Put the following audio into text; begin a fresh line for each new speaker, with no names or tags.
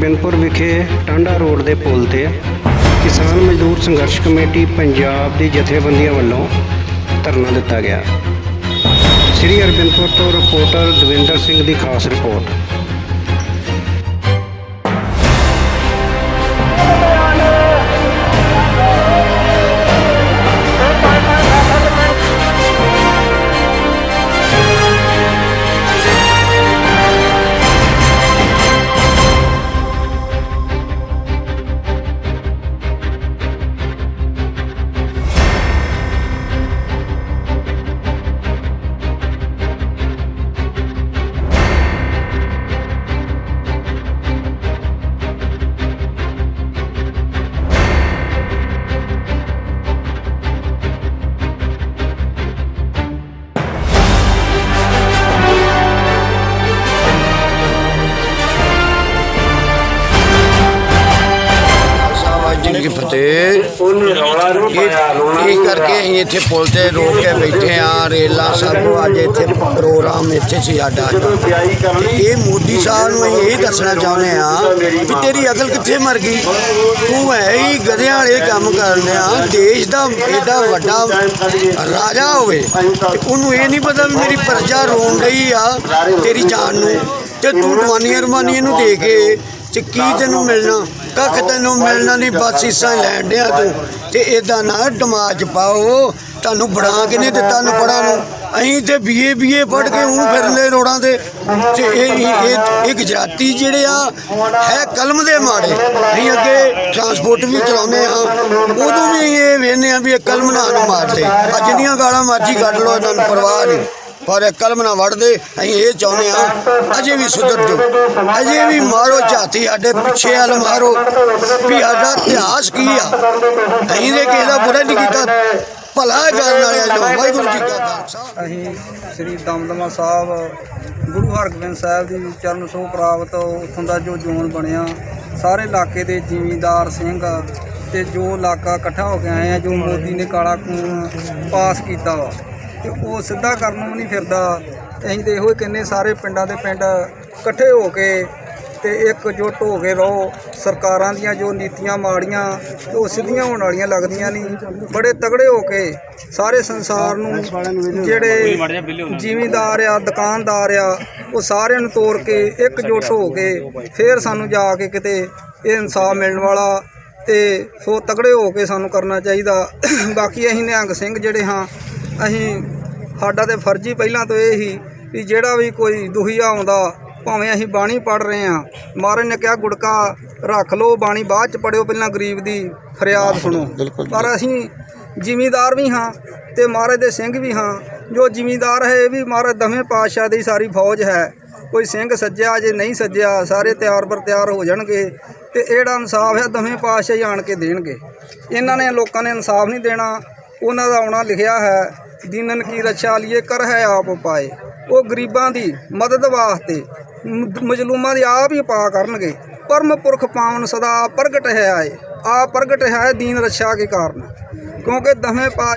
ਦੇਖ ਅਰਬਿੰਦਪੁਰ ਵਿਖੇ ਟਾਂਡਾ ਰੋਡ ਦੇ ਪੁਲ ਤੇ ਕਿਸਾਨ ਮਜ਼ਦੂਰ ਸੰਘਰਸ਼ ਕਮੇਟੀ ਪੰਜਾਬ ਦੀ ਜਥੇਬੰਦੀਆਂ ਵੱਲੋਂ ਧਰਨਾ ਦਿੱਤਾ ਗਿਆ। ਸ਼੍ਰੀ ਅਰਬਿੰਦਪੁਰ ਤੋਂ ਰਿਪੋਰਟਰ ਦਵਿੰਦਰ ਸਿੰਘ ਦੀ ਖਾਸ ਰਿਪੋਰਟ।
ਜੀ ਕੀ ਫਤਿਹ। ਇਹ ਇਹ ਕਰਕੇ ਅਸੀਂ ਇੱਥੇ ਪੁਲ ਤੇ ਰੋਕ ਕੇ ਬੈਠੇ ਆ ਰੇਲਾ ਸਾਹਿਬ ਅੱਜ ਇੱਥੇ ਪ੍ਰੋਗਰਾਮ ਇੱਥੇ ਸੀ ਸਾਡਾ। ਅੱਜ। ਤੇ ਇਹ ਮੋਦੀ ਸਾਹਿਬ ਨੂੰ ਅਸੀਂ ਇਹ ਦੱਸਣਾ ਚਾਹੁੰਦੇ ਆ ਕਿ ਤੇਰੀ ਅਕਲ ਕਿੱਥੇ ਮਰ ਗਈ? ਤੂੰ ਹੈ ਹੀ ਗਧਿਆਂ ਵਾਲੇ ਕੰਮ ਕਰਦੇ ਆ ਦੇਸ਼ ਦਾ ਏਡਾ ਵੱਡਾ ਰਾਜਾ ਹੋਵੇ ਤੇ ਉਹਨੂੰ ਇਹ ਨਹੀਂ ਪਤਾ ਵੀ ਮੇਰੀ ਪ੍ਰਜਾ ਰੋਣ ਰਹੀ ਆ ਤੇਰੀ ਜਾਨ ਨੂੰ। ਤੇ ਤੂੰ ਦਵਾਨੀਆਂ ਰਮਾਨੀਆਂ ਨੂੰ ਦੇ ਕੇ ਤੇ ਕੀ ਤੈਨੂੰ ਮਿਲਣਾ? ਕੱਖ ਤੈਨੂੰ ਮਿਲਣਾ ਨਹੀਂ ਬਸ ਹਿੱਸਾ ਲੈਣ ਡਿਆ ਤੂੰ। ਤੇ ਇਦਾਂ ਨਾ ਦਿਮਾਗ ਪਾਓ ਤੁਹਾਨੂੰ ਬਣਾ ਕੇ ਨਹੀਂ ਦਿੱਤਾ ਨੂੰ ਪੜਾ ਨੂੰ। ਅਸੀਂ ਤੇ ਬੀਏ ਬੀਏ ਪੜ ਕੇ ਉਹ ਫਿਰਨੇ ਰੋੜਾਂ ਤੇ। ਤੇ ਇਹ ਇਹ ਇਹ- ਗੁਜਰਾਤੀ ਜਿਹੜੇ ਆ ਹੈ ਕਲਮ ਦੇ ਮਾੜੇ। ਅਸੀਂ ਅੱਗੇ ਟਰਾਂਸਪੋਰਟ ਵੀ ਚਲਾਉਂਦੇ ਆ ਉਦੋਂ ਵੀ ਇਹ ਵੇਖਦੇ ਆ ਵੀ ਇਹ ਕਲਮ ਨਾ ਨੂੰ ਮਾਰਦੇ ਆ ਜਿੰਨੀਆਂ ਗਾਲਾਂ ਮਰਜ਼ੀ ਕੱਢ ਲਓ ਇਹਨਾਂ ਨੂੰ ਪਰਵਾਹ ਨਹੀਂ। ਪਰ ਇਹ ਕਲਮ ਨਾ ਵੜਦੇ ਅਸੀਂ ਇਹ ਚਾਹੁੰਦੇ ਆ ਅਜੇ ਵੀ ਸੁਧਰ ਜਾਓ। ਅਜੇ ਵੀ ਮਾਰੋ ਝਾਤੀ, ਸਾਡੇ ਪਿੱਛੇ ਵਾਲ ਮਾਰੋ। ਵੀ ਸਾਡਾ ਇਤਿਹਾਸ ਕੀ ਆ? ਅਸੀਂ ਦੇ ਕਿਸੇ ਦਾ ਬੁਰਾ ਨਹੀਂ ਕੀਤਾ। ਭਲਾ ਕਰਨ ਵਾਲਿਆ ਜੋ, ਵਾਹਿਗੁਰੂ ਜੀ ਕਾ ਖਾਲਸਾ।
ਅਸੀਂ ਸ੍ਰੀ ਦਮਦਮਾ ਸਾਹਿਬ, ਗੁਰੂ ਹਰਗੋਬਿੰਦ ਸਾਹਿਬ ਦੀ ਚਰਨ ਸੋਹ ਪ੍ਰਾਪਤ, ਉੱਥੋਂ ਦਾ ਜੋ ਜ਼ੋਨ ਬਣਿਆ, ਸਾਰੇ ਇਲਾਕੇ ਦੇ ਜ਼ਿਮੀਂਦਾਰ ਸਿੰਘ ਤੇ ਜੋ ਇਲਾਕਾ ਇਕੱਠਾ ਹੋ ਕੇ ਆਏ ਆ, ਜੋ ਮੋਦੀ ਨੇ ਕਾਲਾ ਕਾਨੂੰਨ ਪਾਸ ਕੀਤਾ ਵਾ। ਤੇ ਉਹ ਸਿੱਧਾ ਕਰਨ ਨੂੰ ਨਹੀਂ ਫਿਰਦਾ। ਅਸੀਂ ਤੇ ਇਹੋ ਹੀ ਕਹਿੰਦੇ ਸਾਰੇ ਪਿੰਡਾਂ ਦੇ ਪਿੰਡ ਇਕੱਠੇ ਹੋ ਕੇ ਤੇ ਇਕਜੁੱਟ ਹੋ ਕੇ ਰਹੋ। ਸਰਕਾਰਾਂ ਦੀਆਂ ਜੋ ਨੀਤੀਆਂ ਮਾੜੀਆਂ ਉਹ ਸਿੱਧੀਆਂ ਹੋਣ ਵਾਲੀਆਂ ਲੱਗਦੀਆਂ ਨਹੀਂ। ਬੜੇ ਤਗੜੇ ਹੋ ਕੇ ਸਾਰੇ ਸੰਸਾਰ ਨੂੰ ਜਿਹੜੇ ਜ਼ਿਮੀਂਦਾਰ ਆ, ਦੁਕਾਨਦਾਰ ਆ, ਉਹ ਸਾਰਿਆਂ ਨੂੰ ਤੋੜ ਕੇ ਇਕਜੁੱਟ ਹੋ ਕੇ ਫੇਰ ਸਾਨੂੰ ਜਾ ਕੇ ਕਿਤੇ ਇਹ ਇਨਸਾਫ ਮਿਲਣ ਵਾਲਾ ਤੇ ਸੋ ਤਗੜੇ ਹੋ ਕੇ ਸਾਨੂੰ ਕਰਨਾ ਚਾਹੀਦਾ। ਬਾਕੀ ਅਸੀਂ ਨਿਹੰਗ ਸਿੰਘ ਜਿਹੜੇ ਹਾਂ ਅਸੀਂ ਸਾਡਾ ਤੇ ਫਰਜ਼ੀ ਪਹਿਲਾਂ ਤੋਂ ਇਹ ਹੀ ਵੀ ਜਿਹੜਾ ਵੀ ਕੋਈ ਦੁਖੀਆ ਆਉਂਦਾ ਭਾਵੇਂ ਅਸੀਂ ਬਾਣੀ ਪੜ ਰਹੇ ਹਾਂ ਮਹਾਰਾਜ ਨੇ ਕਿਹਾ ਗੁੜਕਾ ਰੱਖ ਲਓ ਬਾਣੀ ਬਾਅਦ ਚ ਪੜਿਓ ਪਹਿਲਾਂ ਗਰੀਬ ਦੀ ਫਰਿਆਦ ਸੁਣੋ। ਪਰ ਅਸੀਂ ਜ਼ਿਮੀਂਦਾਰ ਵੀ ਹਾਂ ਤੇ ਮਹਾਰਾਜ ਦੇ ਸਿੰਘ ਵੀ ਹਾਂ। ਜੋ ਜ਼ਿਮੀਂਦਾਰ ਹੈ ਇਹ ਵੀ ਮਹਾਰਾਜ ਦਵੇਂ ਪਾਤਸ਼ਾਹ ਦੀ ਸਾਰੀ ਫੌਜ ਹੈ। ਕੋਈ ਸਿੰਘ ਸੱਜਿਆ ਜੇ ਨਹੀਂ ਸੱਜਿਆ ਸਾਰੇ ਤਿਆਰ ਬਰ ਤਿਆਰ ਹੋ ਜਾਣਗੇ ਤੇ ਇਹ ਜਿਹੜਾ ਇਨਸਾਫ ਹੈ ਦਵੇਂ ਪਾਤਸ਼ਾਹ ਹੀ ਆਣ ਕੇ ਦੇਣਗੇ। ਇਹਨਾਂ ਨੇ ਲੋਕਾਂ ਨੇ ਇਨਸਾਫ ਨਹੀਂ ਦੇਣਾ ਉਹਨਾਂ ਦਾ ਆਉਣਾ ਲਿਖਿਆ ਹੈ। ਦੀਨਨ ਕੀ ਰੱਛਾ ਲਿਏ, ਕਰ ਹੈ ਆਪ ਪਾਏ ਉਹ ਗਰੀਬਾਂ ਦੀ ਮਦਦ ਵਾਸਤੇ ਮਜ਼ਲੂਮਾਂ ਦੀ ਆਪ ਹੀ ਪਾ ਕਰਨਗੇ। ਪਰਮ ਪੁਰਖ ਪਾਵਨ ਸਦਾ ਪ੍ਰਗਟ ਹੈ ਆਏ। ਆ ਪ੍ਰਗਟ ਹੈ ਦੀਨ ਰੱਛਾ ਕੇ ਕਾਰਨ। ਕਿਉਂਕਿ ਦਵੇਂ ਪਾ